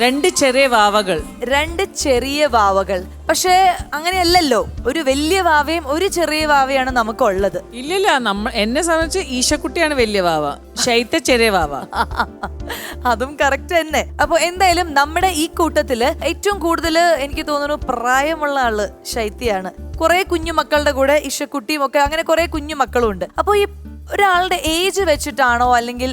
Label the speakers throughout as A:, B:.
A: രണ്ട് ചെറിയ വാവകൾ.
B: രണ്ട് ചെറിയ വാവകൾ. പക്ഷേ അങ്ങനെയല്ലല്ലോ. ഒരു വലിയ വാവയും ഒരു ചെറിയ വാവയാണ് നമുക്ക് ഉള്ളത്
A: ഇല്ലില്ല നമ്മ എന്നെ സംബന്ധിച്ച് ഈശക്കുട്ടിയാണ് വലിയ വാവ. ശൈത്യ ചെറിയ വാവ.
B: അതും കറക്റ്റ് തന്നെ. അപ്പൊ എന്തായാലും നമ്മുടെ ഈ കൂട്ടത്തിൽ ഏറ്റവും കൂടുതൽ എനിക്ക് തോന്നുന്നു പ്രായമുള്ള ആൾ ശൈത്യാണ് കുറെ കുഞ്ഞു മക്കളുടെ കൂടെ ഇഷക്കുട്ടിയും ഒക്കെ അങ്ങനെ കുറെ കുഞ്ഞു മക്കളും ഉണ്ട് അപ്പൊ ഈ ഒരാളുടെ ഏജ് വെച്ചിട്ടാണോ അല്ലെങ്കിൽ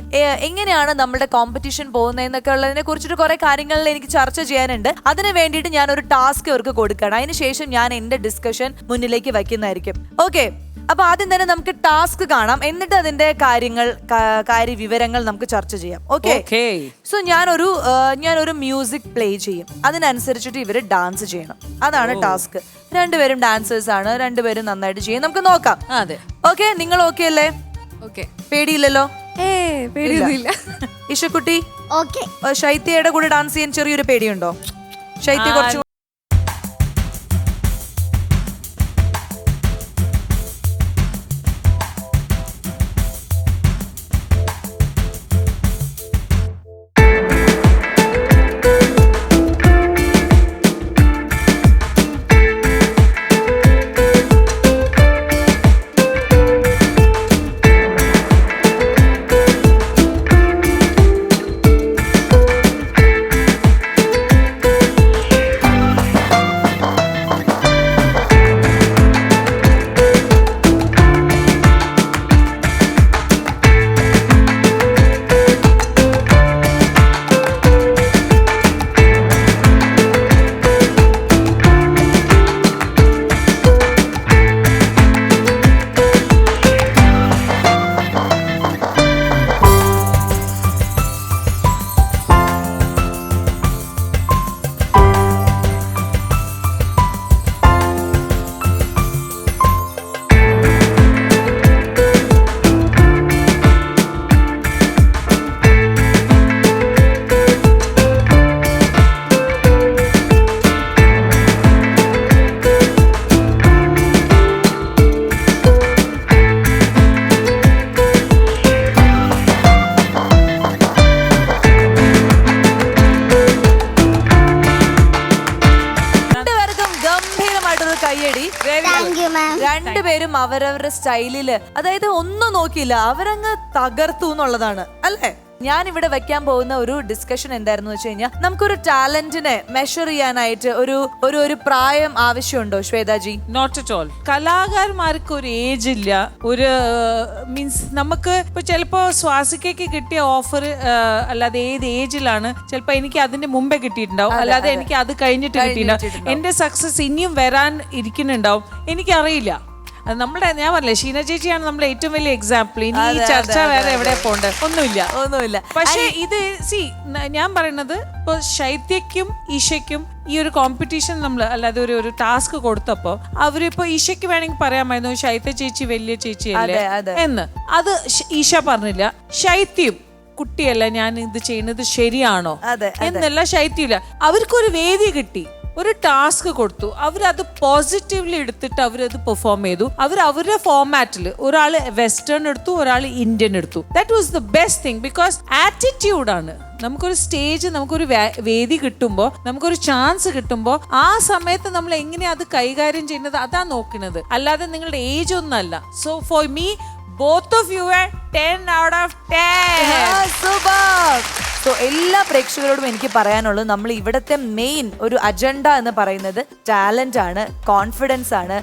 B: എങ്ങനെയാണ് നമ്മുടെ കോമ്പറ്റീഷൻ പോകുന്നതെന്നൊക്കെ ഉള്ളതിനെ കുറിച്ചിട്ട് കുറെ കാര്യങ്ങളിൽ എനിക്ക് ചർച്ച ചെയ്യാനുണ്ട്. അതിനു വേണ്ടിയിട്ട് ഞാൻ ഒരു ടാസ്ക് അവർക്ക് കൊടുക്കണം അതിനുശേഷം ഞാൻ എന്റെ ഡിസ്കഷൻ മുന്നിലേക്ക് വയ്ക്കുന്നതായിരിക്കും. ഓക്കെ അപ്പൊ ആദ്യം തന്നെ നമുക്ക് ടാസ്ക് കാണാം. എന്നിട്ട് അതിന്റെ കാര്യങ്ങൾ കാര്യ വിവരങ്ങൾ നമുക്ക് ചർച്ച ചെയ്യാം. ഓക്കെ സോ ഞാനൊരു ഞാനൊരു മ്യൂസിക് പ്ലേ ചെയ്യും. അതിനനുസരിച്ചിട്ട് ഇവർ ഡാൻസ് ചെയ്യണം. അതാണ് ടാസ്ക് രണ്ടുപേരും ഡാൻസേഴ്സ് ആണ്. രണ്ടുപേരും നന്നായിട്ട് ചെയ്യും. നമുക്ക് നോക്കാം.
A: അതെ.
B: ഓക്കെ നിങ്ങൾ ഓക്കെ അല്ലേ? പേടിയില്ലല്ലോ?
C: ഏ പേടിയൊന്നുമില്ല.
B: ഇഷക്കുട്ടി
D: ഓക്കെ.
B: ശൈത്യയുടെ കൂടെ ഡാൻസ് ചെയ്യാൻ ചെറിയൊരു പേടിയുണ്ടോ? ശൈത്യ കുറച്ച് രണ്ടുപേരും അവരവരുടെ സ്റ്റൈലിൽ അതായത് ഒന്നും നോക്കിയില്ല അവരങ്ങ് തകർത്തു എന്നുള്ളതാണ്. അല്ലേ? ഞാൻ ഇവിടെ വെക്കാൻ പോകുന്ന ഒരു ഡിസ്കഷൻ എന്തായിരുന്നു വെച്ച് കഴിഞ്ഞാൽ നമുക്കൊരു ടാലന്റിനെ മെഷർ ചെയ്യാനായിട്ട് ഒരു ഒരു ഒരു പ്രായം ആവശ്യമുണ്ടോ ശ്വേതാജി?
A: നോട്ട് അറ്റ് ഓൾ കലാകാരന്മാർക്ക് ഒരു ഏജ് ഇല്ല. ഒരു മീൻസ് നമുക്ക് ഇപ്പൊ ചിലപ്പോ സ്വാസികയ്ക്ക് കിട്ടിയ ഓഫർ അല്ലാതെ ഏത് ഏജിലാണ് ചിലപ്പോ എനിക്ക് അതിന്റെ മുമ്പേ കിട്ടിയിട്ടുണ്ടാവും. അല്ലാതെ എനിക്ക് അത് കഴിഞ്ഞിട്ട് കിട്ടിയിട്ടുണ്ടാവും എന്റെ സക്സസ് ഇനിയും വരാൻ ഇരിക്കുന്നുണ്ടാവും. എനിക്കറിയില്ല. നമ്മുടെ ഞാൻ പറഞ്ഞില്ലേ ഷീന ചേച്ചിയാണ് നമ്മുടെ ഏറ്റവും വലിയ എക്സാമ്പിൾ ഇനി ഈ ചർച്ച വേറെ എവിടെ പോണ്ട് ഒന്നുമില്ല.
B: ഒന്നുമില്ല.
A: പക്ഷേ ഇത് സി ഞാൻ പറയുന്നത് ഇപ്പൊ ശൈത്യക്കും ഈശയ്ക്കും ഈ ഒരു കോമ്പറ്റീഷൻ നമ്മൾ അല്ലാതെ ഒരു ഒരു ടാസ്ക് കൊടുത്തപ്പോൾ അവരിപ്പോ ഈശയ്ക്ക് വേണമെങ്കിൽ പറയാമായിരുന്നു ശൈത്യ ചേച്ചി വലിയ ചേച്ചിയല്ലേ. എന്ന്. അത് ഈശ പറഞ്ഞില്ല. ശൈത്യം കുട്ടിയല്ല ഞാൻ ഇത് ചെയ്യുന്നത് ശരിയാണോ? എന്നല്ല ശൈത്യമില്ല. അവർക്കൊരു വേദി കിട്ടി. ഒരു ടാസ്ക് കൊടുത്തു. അവരത് പോസിറ്റീവ്ലി എടുത്തിട്ട് അവരത് പെർഫോം ചെയ്തു. അവർ അവരുടെ ഫോർമാറ്റിൽ ഒരാൾ വെസ്റ്റേൺ എടുത്തു ഒരാൾ ഇന്ത്യൻ എടുത്തു. That was the best thing because ആറ്റിറ്റ്യൂഡാണ് നമുക്കൊരു സ്റ്റേജ് നമുക്കൊരു വേദി കിട്ടുമ്പോൾ നമുക്കൊരു ചാൻസ് കിട്ടുമ്പോൾ ആ സമയത്ത് നമ്മൾ എങ്ങനെയാ അത് കൈകാര്യം ചെയ്യുന്നത് അതാ നോക്കുന്നത്. അല്ലാതെ നിങ്ങളുടെ ഏജ് ഒന്നല്ല so for me both of you are ten out of ten
B: so എല്ലാ പ്രേക്ഷകരോടും എനിക്ക് പറയാനുള്ളത് നമ്മൾ ഇവിടുത്തെ മെയിൻ ഒരു അജണ്ട എന്ന് പറയുന്നത് ടാലന്റ് ആണ് കോൺഫിഡൻസ് ആണ്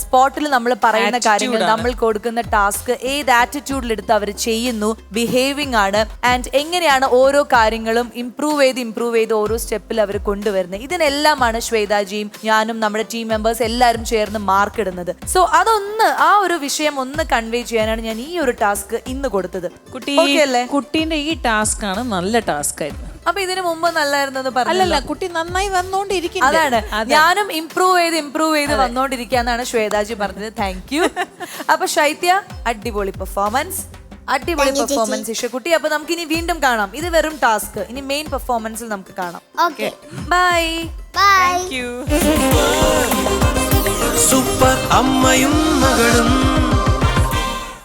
B: സ്പോട്ടിൽ നമ്മൾ പറയുന്ന കാര്യങ്ങൾ നമ്മൾ കൊടുക്കുന്ന ടാസ്ക് ഏത് ആറ്റിറ്റ്യൂഡിൽ എടുത്ത് അവർ ചെയ്യുന്നു ബിഹേവിംഗ് ആണ് ആൻഡ് എങ്ങനെയാണ് ഓരോ കാര്യങ്ങളും ഇംപ്രൂവ് ചെയ്ത് ഇംപ്രൂവ് ചെയ്ത് ഓരോ സ്റ്റെപ്പിൽ അവർ കൊണ്ടുവരുന്നത്. ഇതിനെല്ലാമാണ് ശ്വേതാജിയും ഞാനും നമ്മുടെ ടീം മെമ്പേഴ്സ് എല്ലാവരും ചേർന്ന് മാർക്ക് ഇടുന്നത്. സോ അതൊന്ന് ആ ഒരു വിഷയം ഒന്ന് കൺവേ ചെയ്യാനാണ് ഞാൻ ഈ ഒരു ടാസ്ക് ഇന്ന് കൊടുത്തത്.
A: കുട്ടി കുട്ടീന്റെ ഈ ടാസ്ക് ആണ് നല്ല ടാസ്ക് ആയിരുന്നു.
B: അപ്പൊ ഇതിനു മുമ്പ് നല്ലായിരുന്നത് പറഞ്ഞു
A: അല്ലല്ല കുട്ടി നന്നായി വന്നോണ്ടിരിക്കും
B: അതാണ്. ഞാനും ഇംപ്രൂവ് ചെയ്ത് ഇംപ്രൂവ് ചെയ്ത് വന്നോണ്ടിരിക്കാന്നാണ് ശ്വേതാജി പറഞ്ഞത്. താങ്ക് യു അപ്പൊ ശൈത്യ അടിപൊളി പെർഫോമൻസ് അടിപൊളി പെർഫോമൻസ് ഇഷക്കുട്ടി അപ്പൊ നമുക്ക് ഇനി വീണ്ടും കാണാം. ഇത് വെറും ടാസ്ക് ഇനി മെയിൻ പെർഫോമൻസിൽ നമുക്ക് കാണാം.
D: Okay
B: bye
D: bye
A: you
E: super അമ്മയും മകളും